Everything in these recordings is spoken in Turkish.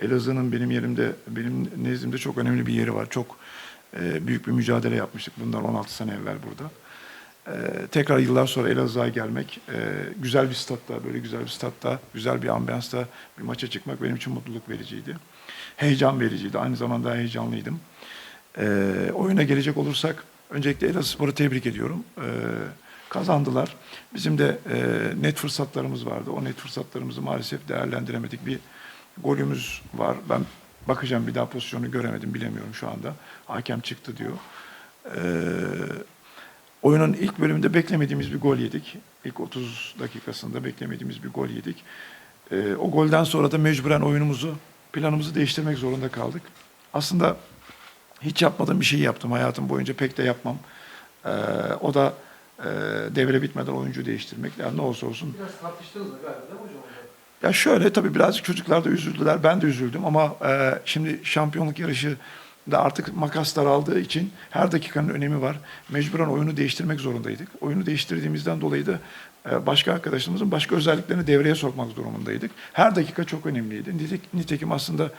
Elazığ'ın benim yerimde, benim nezdimde çok önemli bir yeri var. Çok e, büyük bir mücadele yapmıştık bundan 16 sene evvel burada. E, tekrar yıllar sonra Elazığ'a gelmek, e, güzel bir statta, böyle güzel bir statta, güzel bir ambiyansta bir maça çıkmak benim için mutluluk vericiydi. Heyecan vericiydi, aynı zamanda heyecanlıydım. E, oyuna gelecek olursak, öncelikle Elazığspor'u tebrik ediyorum. E, kazandılar. Bizim de e, net fırsatlarımız vardı. O net fırsatlarımızı maalesef değerlendiremedik. Bir golümüz var. Ben bakacağım bir daha pozisyonu göremedim, bilemiyorum şu anda. Hakem çıktı diyor. Ee, oyunun ilk bölümünde beklemediğimiz bir gol yedik. İlk 30 dakikasında beklemediğimiz bir gol yedik. Ee, o golden sonra da mecburen oyunumuzu, planımızı değiştirmek zorunda kaldık. Aslında hiç yapmadığım bir şey yaptım hayatım boyunca pek de yapmam. Ee, o da e, devre bitmeden oyuncu değiştirmek. Yani ne olursa olsun Biraz tartıştınız da galiba değil mi hocam? Ya şöyle tabii birazcık çocuklar da üzüldüler. Ben de üzüldüm ama e, şimdi şampiyonluk yarışı da artık makas daraldığı için her dakikanın önemi var. Mecburen oyunu değiştirmek zorundaydık. Oyunu değiştirdiğimizden dolayı da e, başka arkadaşlarımızın başka özelliklerini devreye sokmak durumundaydık. Her dakika çok önemliydi. Nitek- Nitekim aslında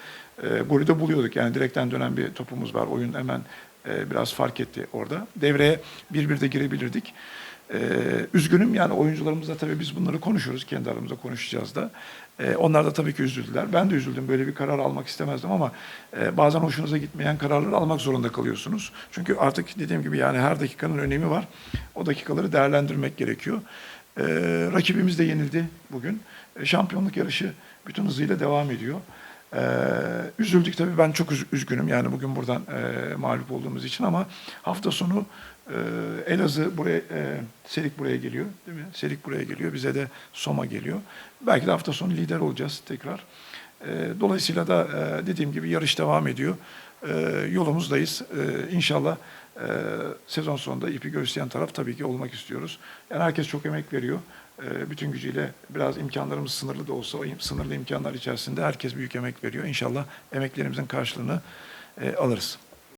e, golü de buluyorduk. Yani direkten dönen bir topumuz var. Oyun hemen e, biraz fark etti orada. Devreye bir bir de girebilirdik. Ee, üzgünüm yani oyuncularımızla tabii biz bunları konuşuyoruz. Kendi aramızda konuşacağız da. Ee, onlar da tabii ki üzüldüler. Ben de üzüldüm. Böyle bir karar almak istemezdim ama e, bazen hoşunuza gitmeyen kararları almak zorunda kalıyorsunuz. Çünkü artık dediğim gibi yani her dakikanın önemi var. O dakikaları değerlendirmek gerekiyor. Ee, rakibimiz de yenildi bugün. E, şampiyonluk yarışı bütün hızıyla devam ediyor. Ee, üzüldük tabii ben çok üz- üzgünüm yani bugün buradan e, mağlup olduğumuz için ama hafta sonu e, Elazığ buraya, e, Serik buraya geliyor değil mi? Serik buraya geliyor, bize de Soma geliyor. Belki de hafta sonu lider olacağız tekrar. E, dolayısıyla da e, dediğim gibi yarış devam ediyor. E, yolumuzdayız. E, inşallah e, sezon sonunda ipi göğüsleyen taraf tabii ki olmak istiyoruz. Yani herkes çok emek veriyor. E, bütün gücüyle biraz imkanlarımız sınırlı da olsa sınırlı imkanlar içerisinde herkes büyük emek veriyor. İnşallah emeklerimizin karşılığını e, alırız.